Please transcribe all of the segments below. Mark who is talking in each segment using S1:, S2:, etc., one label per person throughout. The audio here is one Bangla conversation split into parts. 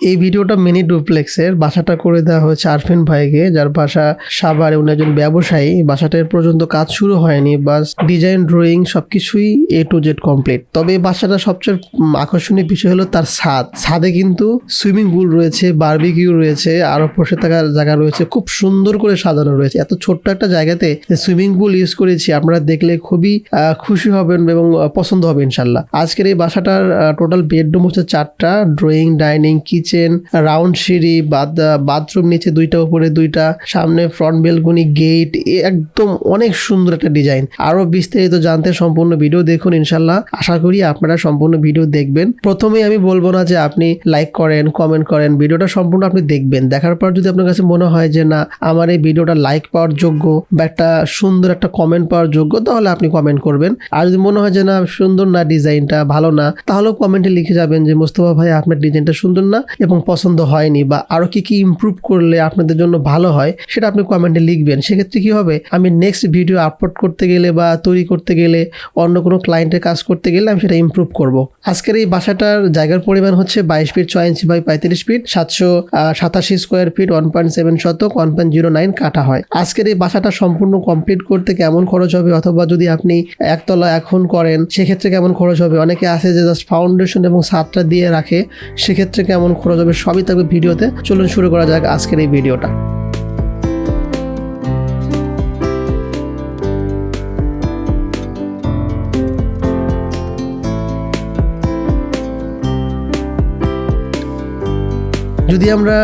S1: এই ভিডিওটা মিনি ডুপ্লেক্সের। বাসাটা করে দেওয়া হয়েছে আরফিন ভাইকে, যার বাসা সাভারে উনি একজন ব্যবসায়ী। বাসাটার পর্যন্ত কাজ শুরু হয়নি, বাস ডিজাইন, ড্রয়িং সবকিছুই এ টু জেড কমপ্লিট। তবে বাসাটা সবচেয়ে আকর্ষণীয় বিষয় হলো তার ছাদ। ছাদে কিন্তু সুইমিং পুল রয়েছে, বারবিকিউ রয়েছে, আরও বসে থাকার জায়গা রয়েছে। খুব সুন্দর করে সাজানো রয়েছে। এত ছোট্ট একটা জায়গাতে সুইমিং পুল ইউজ করেছি, আপনারা দেখলে খুবই খুশি হবেন এবং পছন্দ হবে ইনশাল্লাহ। আজকের এই বাসাটার টোটাল বেডরুম হচ্ছে চারটা। ড্রয়িং, ডাইনিং, কিচেন রাউন্ড সিঁড়ি বাথরুম নিচে দুইটা, উপরে দুইটা, সামনে ফ্রন্ট বেলকনি গেট একদম অনেক সুন্দর একটা ডিজাইন আরও বিস্তারিত জানতে সম্পূর্ণ ভিডিও দেখুন ইনশাল্লাহ। আশা করি আপনারা সম্পূর্ণ ভিডিও দেখবেন। প্রথমেই আমি বলব না যে আপনি লাইক করেন কমেন্ট করেন ভিডিওটা সম্পূর্ণ আপনি দেখবেন। দেখার পর যদি আপনার কাছে মনে হয় যে না, আমার এই ভিডিওটা লাইক পাওয়ার যোগ্য বা একটা সুন্দর একটা কমেন্ট পাওয়ার যোগ্য, তাহলে আপনি কমেন্ট করবেন। আর যদি মনে হয় যে না, সুন্দর না ডিজাইনটা ভালো না, তাহলেও কমেন্টে লিখে যাবেন যে, মোস্তফা ভাই, আপনার ডিজাইনটা সুন্দর না। এবং পছন্দ হয়নি বা আরও কি কি ইমপ্রুভ করলে আপনাদের জন্য ভালো হয়, সেটা আপনি কমেন্টে লিখবেন। সেক্ষেত্রে কি হবে? আমি নেক্সট ভিডিও আপলোড করতে গেলে বা তৈরি করতে গেলে, অন্য কোনো ক্লায়েন্টের কাজ করতে গেলে আমি সেটা ইমপ্রুভ করব। আজকের এই বাসাটার জায়গার পরিমাণ হচ্ছে বাইশ ফিট ছয় ইঞ্চি বাই পঁয়ত্রিশ ফিট সাতশো সাতাশি square feet one point seven শতক ওয়ান পয়েন্ট জিরো নাইন কাটা হয়। আজকের এই বাসাটা সম্পূর্ণ কমপ্লিট করতে কেমন খরচ হবে? অথবা যদি আপনি একতলা এখন করেন, সেক্ষেত্রে কেমন খরচ হবে? অনেকে আছে যে জাস্ট ফাউন্ডেশন এবং ছাদটা দিয়ে রাখে, সেক্ষেত্রে কেমন হবে সবই থাকবে ভিডিওতে। চলুন শুরু করা যাক আজকের এই ভিডিওটা। যদি আমরা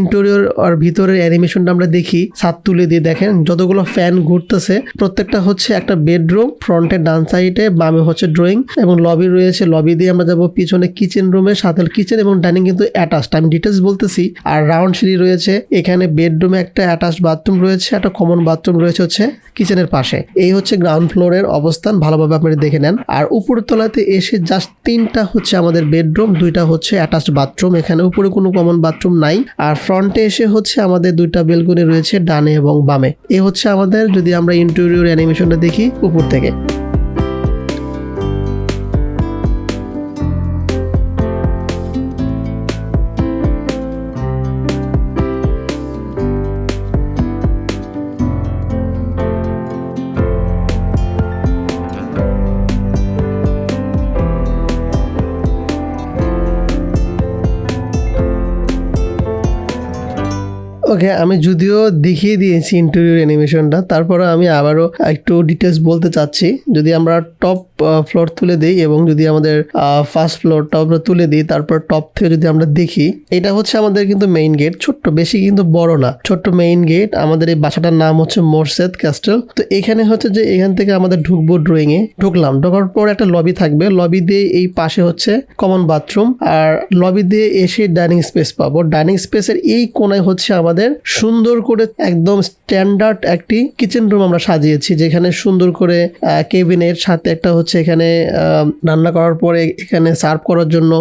S1: ইন্টেরিয়র আর ভিতরের অ্যানিমেশনটা আমরা দেখি, ছাদ তুলে দিয়ে দেখেন, যতগুলো ফ্যান ঘুরতেছে, প্রত্যেকটা হচ্ছে একটা বেডরুম ফ্রন্টের ডান সাইডে বামে হচ্ছে ড্রয়িং এবং লবি রয়েছে। লবি দিয়ে আমরা যাব পিছনে কিচেন রুমে সাথে কিচেন এবং ডাইনিং কিন্তু অ্যাটাচড আমি ডিটেলস বলতেছি, আর রাউন্ড সিঁড়ি রয়েছে, এখানে বেডরুমে একটা অ্যাটাচ বাথরুম রয়েছে, একটা কমন বাথরুম রয়েছে হচ্ছে কিচেনের পাশে। এই হচ্ছে গ্রাউন্ড ফ্লোরের অবস্থান, ভালোভাবে আপনি দেখে নেন। আর উপরের তলাতে এসে জাস্ট তিনটা হচ্ছে আমাদের বেডরুম দুইটা হচ্ছে অ্যাটাচড বাথরুম এখানে উপরে কোনো কমন বাথরুম নাই, আর ফ্রন্টে এসে হচ্ছে আমাদের দুইটা বেলকনি রয়েছে ডানে এবং বামে। এ হচ্ছে আমাদের যদি আমরা ইন্টেরিয়র অ্যানিমেশনটা দেখি উপর থেকে। ওকে আমি যদিও দেখিয়ে দিয়েছি ইন্টেরিয়র অ্যানিমেশনটা তারপরে আমি আবারও একটু ডিটেলস বলতে চাচ্ছি। যদি আমরা টপ ফ্লোর তুলে দিই এবং যদি আমাদের ফার্স্ট ফ্লোরটা আমরা তুলে দিই, তারপর টপ থেকে যদি আমরা দেখি, এটা হচ্ছে আমাদের কিন্তু মেইন গেট ছোট্ট, বেশি কিন্তু বড় না। ছোট্ট মেইন গেট আমাদের এই বাসাটার নাম হচ্ছে মোরসেদ ক্যাস্টেল তো এখানে হচ্ছে যে এখান থেকে আমাদের ঢুকবো ড্রয়িং এ, ঢুকলাম। ঢোকার পর একটা লবি থাকবে। লবি দিয়ে এই পাশে হচ্ছে কমন বাথরুম আর লবি দিয়ে এসে ডাইনিং স্পেস পাবো। ডাইনিং স্পেসের এই কোনায় হচ্ছে আমাদের সুন্দর করে একদম স্ট্যান্ডার্ড একটি কিচেন রুম আমরা সাজিয়েছি, যেখানে সুন্দর করে কেবিনের সাথে একটা হচ্ছে এখানে রান্না করার পরে এখানে সার্ভ করার জন্য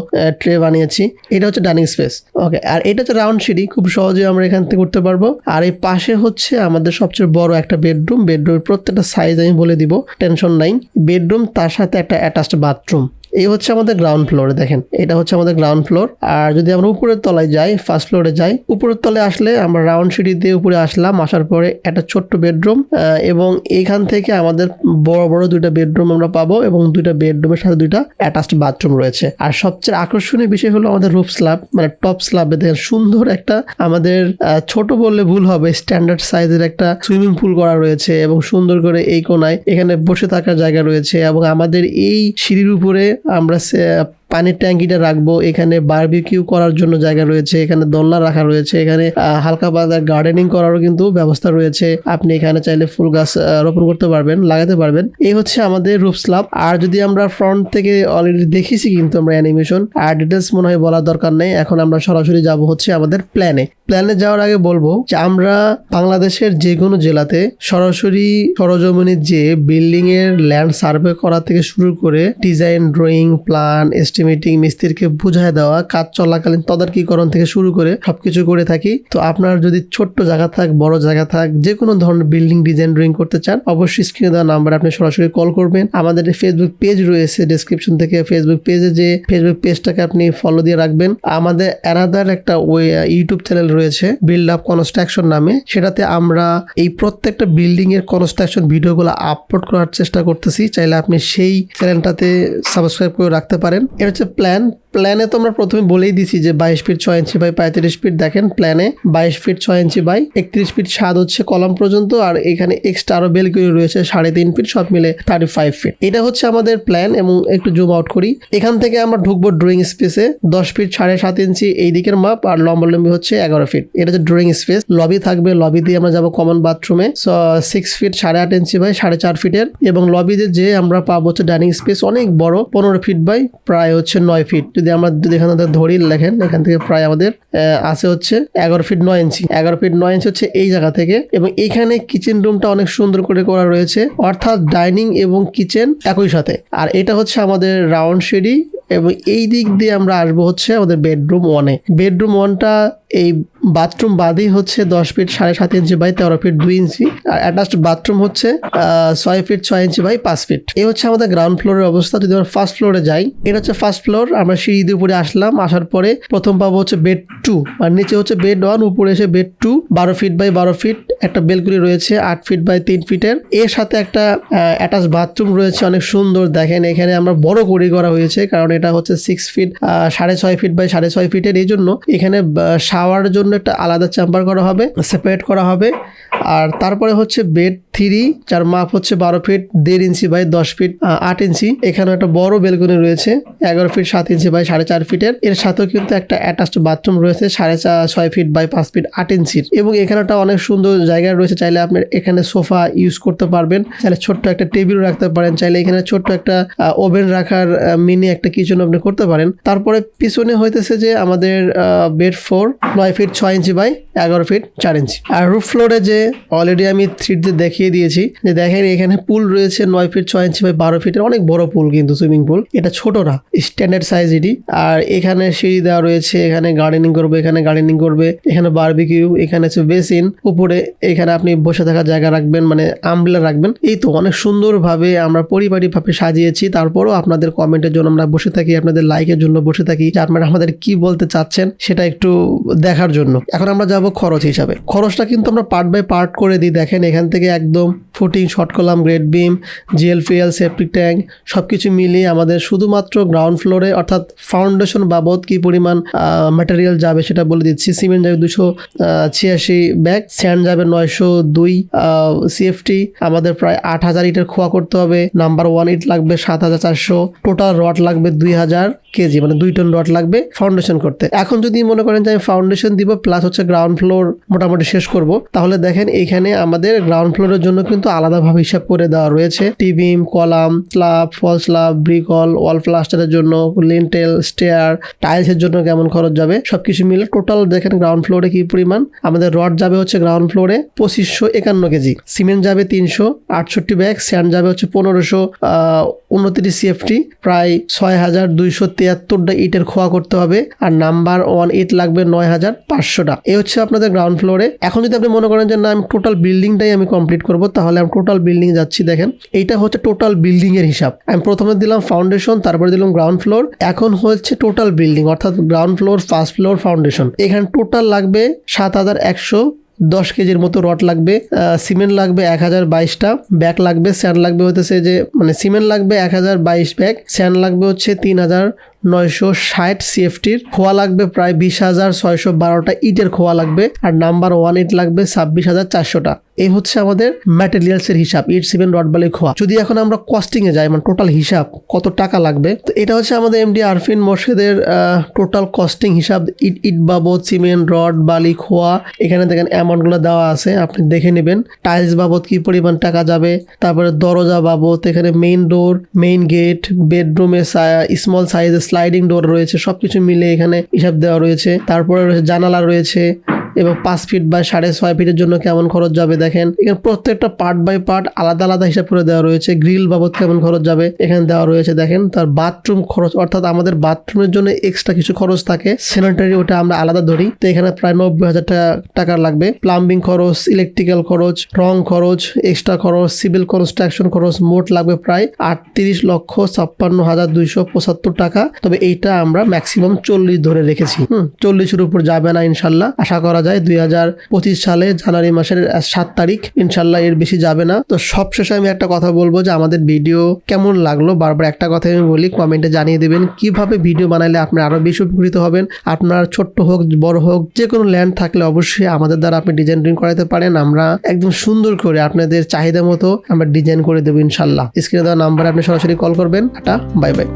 S1: ট্রে বানিয়েছি। এটা হচ্ছে ডাইনিং স্পেস ওকে আর এটা হচ্ছে রাউন্ড সিঁড়ি, খুব সহজে আমরা এখান থেকে করতে পারব। আর এই পাশে হচ্ছে আমাদের সবচেয়ে বড় একটা বেডরুম বেডরুমের প্রত্যেকটা সাইজ আমি বলে দিব টেনশন নাই। বেডরুম তার সাথে একটা অ্যাটাচড বাথরুম এই হচ্ছে আমাদের গ্রাউন্ড ফ্লোরে দেখেন। এটা হচ্ছে আমাদের গ্রাউন্ড ফ্লোর আর যদি আমরা উপরের তলায় যাই ফার্স্ট ফ্লোরে যাই, উপরের তলায় আসলে আমরা রাউন্ড সিঁড়ি দিয়ে উপরে আসলাম, আসার পরে একটা ছোট্ট বেডরুম এবং এখান থেকে আমাদের বড় বড় দুইটা বেডরুম আমরা পাবো এবং দুইটা বেডরুমের সাথে দুইটা অ্যাটাচড বাথরুম রয়েছে। আর সবচেয়ে আকর্ষণীয় বিষয় হলো আমাদের রুফ স্ল্যাব মানে টপ স্ল্যাবে দেখেন সুন্দর একটা আমাদের ছোট বললে ভুল হবে স্ট্যান্ডার্ড সাইজের একটা সুইমিং পুল করা রয়েছে এবং সুন্দর করে এই কোনায় এখানে বসে থাকার জায়গা রয়েছে এবং আমাদের এই সিঁড়ির উপরে আমরা পানির ট্যাঙ্কিটা রাখব, এখানে বারবিকিউ করার জন্য জায়গা রয়েছে, এখানে দোলনা রাখা রয়েছে, এখানে হালকা পাতলা গার্ডেনিং করারও কিন্তু ব্যবস্থা রয়েছে। আপনি এখানে চাইলে ফুল গাছ রোপণ করতে পারবেন, লাগাতে পারবেন। এই হচ্ছে আমাদের রুফ স্ল্যাব আর যদি আমরা ফ্রন্ট থেকে অলরেডি দেখেছি কিন্তু আমরা অ্যানিমেশন আর ডিটেলস মনে হয় বলার দরকার নেই, এখন আমরা সরাসরি যাব হচ্ছে আমাদের প্ল্যানে প্ল্যানে যাওয়ার আগে বলব যে আমরা বাংলাদেশের যে কোনো জেলাতে সরাসরি সরজমিনে যে বিল্ডিং এর ল্যান্ড সার্ভে করা থেকে শুরু করে design drawing plan estimate estimating মিস্ত্রিকে বুঝায় দেওয়া, কাজ চলাকালীন তদারকিকরণ থেকে শুরু করে সবকিছু করে থাকি। তো আপনার যদি ছোট্ট জায়গা থাক, বড় জায়গা থাক যে কোনো ধরনের বিল্ডিং ডিজাইন ড্রয়িং করতে চান, অবশ্যই স্ক্রিনে দেওয়া নাম্বার আপনি সরাসরি কল করবেন। আমাদের ফেসবুক পেজ রয়েছে ডেসক্রিপশন থেকে ফেসবুক পেজে যে ফেসবুক পেজটাকে আপনি ফলো দিয়ে রাখবেন। আমাদের অ্যানাদার একটা ওই ইউটিউব চ্যানেল রয়েছে বিল্ড আপ কনস্ট্রাকশন নামে। সেটাতে আমরা এই প্রত্যেকটা বিল্ডিং এর কনস্ট্রাকশন ভিডিওগুলো আপলোড করার চেষ্টা করতেছি। চাইলে আপনি সেই চ্যানেলটাতে সাবস্ক্রাইব করে রাখতে পারেন। এটা হচ্ছে প্ল্যান প্ল্যানে তো আমরা প্রথমে বলেই দিছি যে বাইশ ফিট ছয় ইঞ্চি বাই পঁয়ত্রিশ ফিট। দেখেন প্ল্যানে বাইশ ফিট ছয় ইঞ্চি বাই একত্রিশ ফিট স্বাদ হচ্ছে কলম পর্যন্ত আর এখানে এক্সট্রা আরও বেলকুনি রয়েছে, সাড়ে তিন ফিট, সব মিলে থার্টি ফাইভ ফিট এটা হচ্ছে আমাদের প্ল্যান এবং একটু জুম আউট করি। এখান থেকে আমরা ঢুকবো ড্রয়িং স্পেসে দশ ফিট সাড়ে সাত ইঞ্চি এই দিকের মাপ আর লম্বালম্বি হচ্ছে এগারো ফিট। এটা হচ্ছে ড্রয়িং স্পেস লবি থাকবে লবি দিয়ে আমরা যাব কমন বাথরুমে সিক্স ফিট সাড়ে আট ইঞ্চি বাই সাড়ে চার ফিটের এবং লবিতে যে আমরা পাবো হচ্ছে ডাইনিং স্পেস অনেক বড়, পনেরো ফিট বাই প্রায় হচ্ছে নয় ফিট। যদি আমরা যদি এখানে ধরি, লেখেন, এখান থেকে প্রায় আমাদের আছে হচ্ছে এগারো ফিট নয় ইঞ্চি। এগারো ফিট নয় ইঞ্চি হচ্ছে এই জায়গা থেকে এবং এখানে কিচেন রুমটা অনেক সুন্দর করে করা রয়েছে, অর্থাৎ ডাইনিং এবং কিচেন একই সাথে। আর এটা হচ্ছে আমাদের রাউন্ড সিঁড়ি এবং এই দিক দিয়ে আমরা আসব হচ্ছে আমাদের বেডরুম ওয়ানে বেডরুম ওয়ানটা এই বাথরুম বাদেই হচ্ছে দশ ফিট সাড়ে সাত ইঞ্চি বাই তেরো ফিট দুই ইঞ্চি আর অ্যাটাচড বাথরুম হচ্ছে ছয় ফিট ছয় ইঞ্চি বাই পাঁচ ফিট এই হচ্ছে আমাদের গ্রাউন্ড ফ্লোরের অবস্থা। যদি আমরা ফার্স্ট ফ্লোরে যাই, এটা হচ্ছে ফার্স্ট ফ্লোর আমরা সিঁড়ি দিয়ে উপরে আসলাম। আসার পরে প্রথম পাবো হচ্ছে বেড টু আর নিচে হচ্ছে বেড ওয়ান উপরে এসে বেড টু বারো ফিট বাই বারো ফিট একটা বেলকুনি রয়েছে, আট ফিট বাই তিন ফিটের এর। সাথে একটা অ্যাটাচ বাথরুম রয়েছে। অনেক সুন্দর। দেখেন এখানে আমরা বড় করে করা হয়েছে। কারণ এটা হচ্ছে সিক্স ফিট সাড়ে ছয় ফিট বাই সাড়ে ছয় ফিটের এই জন্য এখানে শাওয়ার জন্য একটা আলাদা চেম্বার করা হবে সেপারেট করা হবে। আর তারপরে হচ্ছে বেড থ্রি যার মাপ হচ্ছে বারো ফিট দেড় ইঞ্চি বাই দশ ফিট আট ইঞ্চি। এখানে একটা বড় বেলকনি রয়েছে, এগারো ফিট সাত ইঞ্চি বাই সাড়ে চার ফিটের এর। সাথেও কিন্তু একটা অ্যাটাচড বাথরুম রয়েছে, সাড়ে ছয় ফিট বাই পাঁচ ফিট আট ইঞ্চির। এবং এখানে একটা অনেক সুন্দর জায়গা রয়েছে, চাইলে আপনি এখানে সোফা ইউজ করতে পারবেন। চাইলে ছোট্ট একটা টেবিল রাখতে পারেন, চাইলে এখানে ছোট্ট একটা ওভেন রাখার মিনি একটা কিচেন আপনি করতে পারেন। তারপরে পিছনে হইতেছে যে আমাদের বেড ফোর নয় ফিট ছয় ইঞ্চি বাই এগারো ফিট চার ইঞ্চি আর রুফ ফ্লোরে যে অলরেডি আমি থ্রিতে দেখিয়ে দিয়েছি, যে দেখেন এখানে পুল রয়েছে নয় ফিট ছয় ইঞ্চি বাই বারো ফিটের অনেক বড় পুল কিন্তু সুইমিং পুল এটা ছোট না স্ট্যান্ডার্ড সাইজ এটি আর এখানে সিঁড়ি দেওয়া রয়েছে, এখানে গার্ডেনিং করবে, এখানে গার্ডেনিং করবে, এখানে বারবিকিউ এখানে হচ্ছে বেসিন উপরে এখানে আপনি বসে থাকার জায়গা রাখবেন মানে আমব্রেলা রাখবেন। এই তো অনেক সুন্দরভাবে আমরা পরিপাটিভাবে সাজিয়েছি, তারপরও আপনাদের কমেন্টের জন্য আমরা বসে থাকি। আপনাদের লাইকের জন্য বসে থাকি, যে আপনারা আমাদের কি বলতে চাচ্ছেন সেটা একটু দেখার জন্য। এখন আমরা যাব খরচ হিসাবে। খরচটা কিন্তু আমরা পার্ট বাই পার্ট করে দিই। দেখেন এখান থেকে একদম footing short column grade beam GL FL septic tank সব কিছু মিলিয়ে আমাদের শুধুমাত্র গ্রাউন্ড ফ্লোরে অর্থাৎ ফাউন্ডেশন বাবদ কি পরিমাণ ম্যাটেরিয়াল যাবে সেটা বলে দিচ্ছি। সিমেন্ট যাবে দুশো ছিয়াশি ব্যাগ স্যান্ড যাবে নয়শো দুই সিএফটি আমাদের প্রায় আট হাজার ইটের খোয়া করতে হবে। নাম্বার ওয়ান ইট লাগবে সাত হাজার চারশো। টোটাল রড লাগবে দুই হাজার কেজি মানে দুই টন রড লাগবে ফাউন্ডেশন করতে। এখন যদি মনে করেন যে আমি ফাউন্ডেশন দিব প্লাস হচ্ছে গ্রাউন্ড ফ্লোর মোটামুটি শেষ করব, তাহলে দেখেন এখানে আমাদের গ্রাউন্ড ফ্লোরের জন্য কিন্তু আলাদাভাবে হিসাব করে দেওয়া রয়েছে। টিভিম column slab fall slab brick wall প্লাস্টারের জন্য লিন্টেল স্টেয়ার টাইলসের জন্য কেমন খরচ যাবে, সবকিছু মিলে টোটাল দেখেন গ্রাউন্ড ফ্লোরে কি পরিমাণ? আমাদের রড যাবে হচ্ছে গ্রাউন্ড ফ্লোরে পঁচিশশো একান্ন কেজি সিমেন্ট যাবে তিনশো আটষট্টি ব্যাগ স্যান্ড যাবে হচ্ছে পনেরোশো উনত্রিশ সিএফটি প্রায় ছয় হাজার দুইশো তিয়াত্তরটা ইটের খোয়া করতে হবে আর নাম্বার ওয়ান ইট লাগবে নয় হাজার পাঁচশোটা। এই হচ্ছে আপনাদের গ্রাউন্ড ফ্লোরে এখন যদি আপনি মনে করেন যে না, আমি টোটাল বিল্ডিংটাই আমি কমপ্লিট করব, তাহলে আমি টোটাল বিল্ডিং যাচ্ছি, দেখেন। এইটা হচ্ছে টোটাল বিল্ডিং এর হিসাব। আমি প্রথমে দিলাম ফাউন্ডেশন তারপরে দিলাম গ্রাউন্ড ফ্লোর এখন হচ্ছে টোটাল বিল্ডিং অর্থাৎ ground floor first floor foundation এখানে টোটাল লাগবে সাত হাজার একশো দশ কেজির মতো রড লাগবে সিমেন্ট লাগবে এক হাজার বাইশটা, ব্যাগ লাগবে, স্যান্ড লাগবে হতেছে যে মানে সিমেন্ট লাগবে এক হাজার বাইশ ব্যাগ, স্যান্ড লাগবে হচ্ছে তিন হাজার নয়শো ষাট সিএফটির খোয়া লাগবে প্রায় বিশ হাজার ছয়শো বারোটা ইটের খোয়া লাগবে আর নাম্বার ওয়ান ইট লাগবে ছাব্বিশ হাজার চারশোটা। এই হচ্ছে আমাদের ম্যাটেরিয়ালস এর হিসাব, ইট, সিমেন্ট, রড, বালি, খোয়া। যদি এখন আমরা কস্টিং এ যাই মানে টোটাল হিসাব, কত টাকা লাগবে? তো এটা হচ্ছে আমাদের এমডি আরফিন মোর্শেদের টোটাল কস্টিং হিসাব, ইট ইট বাবদ, সিমেন্ট, রড, বালি, খোয়া। এখানে দেখেন অ্যামাউন্টগুলো দেওয়া আছে, আপনি দেখে নেবেন। টাইলস বাবদ কি পরিমাণ টাকা যাবে? তারপরে দরজা বাবদ, এখানে মেইন ডোর মেইন গেট বেডরুমে স্মল সাইজের স্লাইডিং ডোর রয়েছে সবকিছু মিলে এখানে হিসাব দেওয়া রয়েছে। তারপরে রয়েছে জানালা রয়েছে। এবং পাঁচ ফিট বা সাড়ে ছয় ফিটের জন্য কেমন খরচ যাবে দেখেন। এখানে প্রত্যেকটা পার্ট বাই পার্ট আলাদা আলাদা হিসাব করে দেওয়া রয়েছে। গ্রিল বাবদ কেমন খরচ যাবে এখানে দেওয়া রয়েছে দেখেন। তার বাথরুম খরচ অর্থাৎ আমাদের বাথরুমের জন্য এক্সট্রা কিছু খরচ থাকে। স্যানিটারি ওটা আমরা আলাদা ধরি। তো এখানে প্রায় নব্বই হাজার টাকা লাগবে। প্লাম্বিং খরচ ইলেকট্রিক্যাল খরচ, রং খরচ এক্সট্রা খরচ সিভিল কনস্ট্রাকশন খরচ মোট লাগবে প্রায় আটত্রিশ লক্ষ ছাপ্পান্ন হাজার দুইশো পঁচাত্তর টাকা। তবে এইটা আমরা ম্যাক্সিমাম চল্লিশ ধরে রেখেছি। হুম, চল্লিশের উপর যাবে না ইনশাল্লাহ। আশা করা যায় দুই হাজার পঁচিশ সালে, জানুয়ারি মাসের সাত তারিখ। ইনশাল্লাহ এর বেশি যাবে না। তো সবশেষে আমি একটা কথা বলব যে আমাদের ভিডিও কেমন লাগল? বারবার একটা কথা আমি বলি, কমেন্টে জানিয়ে দেবেন কীভাবে ভিডিও বানাইলে আপনি আরও বেশি উপকৃত হবেন। আপনার ছোট্ট হোক, বড় হোক, যে কোনো ল্যান্ড থাকলে অবশ্যই আমাদের দ্বারা আপনি ডিজাইন ড্রিং করাতে পারেন। আমরা একদম সুন্দর করে আপনাদের চাহিদা মতো আমরা ডিজাইন করে দেবো ইনশাল্লাহ স্ক্রিনে দেওয়া নাম্বারে আপনি সরাসরি কল করবেন। এটা বাই বাই